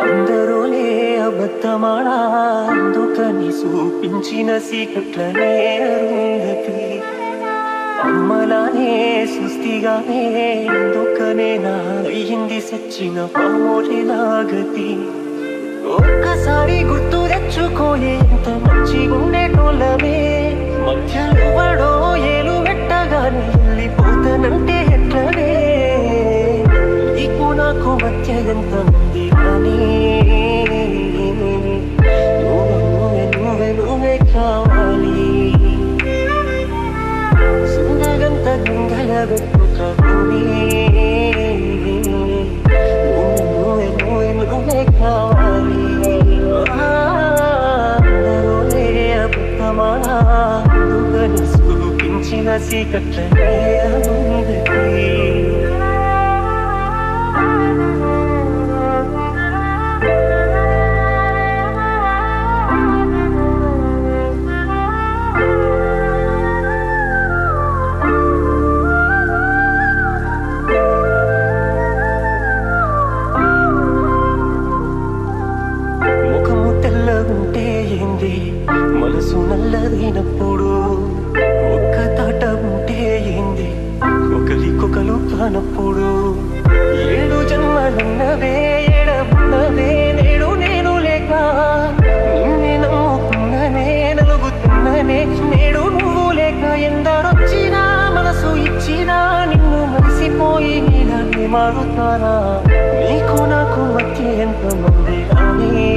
అందరూలే అబద్ధమాడా? అందుకని చూపించిన సీకట్లనే అరుంధతి. అమ్మలానే సుస్థిగానే ఎందుకనే నా అయ్యింది సచ్చిన పామోలి నాగతి. ఒక్కసారి గుర్తు తెచ్చుకోలే ఎంత మంచి ఉండేటోళ్ళమే మధ్యలో వాడో ganitang di ani Lumang lumay lumay lumay kawali Sundagan tagang dalagat ko kakuni Lumang నల్లదైనప్పుడు ఒక్క తాట ఉంటేయింది ఏంది ఒకరికొకరు కానప్పుడు ఏడు జన్మలున్నవే ఎడబున్నవే నేడు నేను లేక నిన్నే నమ్ముకున్ననే నలుగుతున్ననే నేడు నువ్వు లేక ఎందరొచ్చినా మనసు ఇచ్చినా నిన్ను మరిసిపోయి నీలాగే మారుతారా నీకు నాకు మధ్య ఎంత మంది కానీ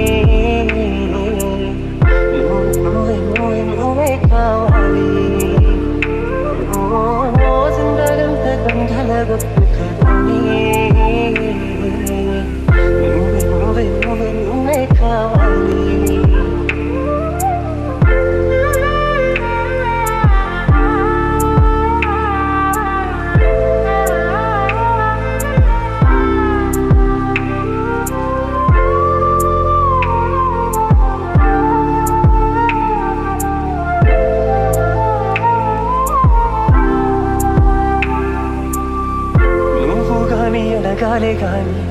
గాని అడగాలే గాని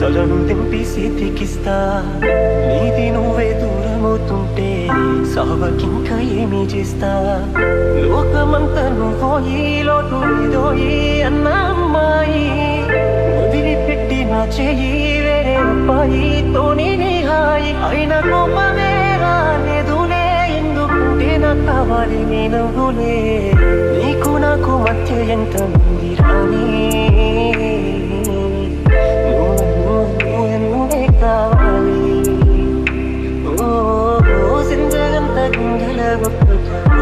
తలను దింపి సీతికిస్తా. నీది నువ్వే దూరమవుతుంటే సావకింక ఏమీ చేస్తా? లోకమంతా నువ్వో ఈ లోటు ఇదోయి అన్న అమ్మాయి. వదిలిపెట్టి నా చెయ్యి వేరే అబ్బాయితోని నీ హాయి. అయిన కోపమే రాలేదులే ఎందుకుంటే నాకు కావాలి నీ నీకు నాకు మధ్య ఎంత ఉంది రాని never pretend.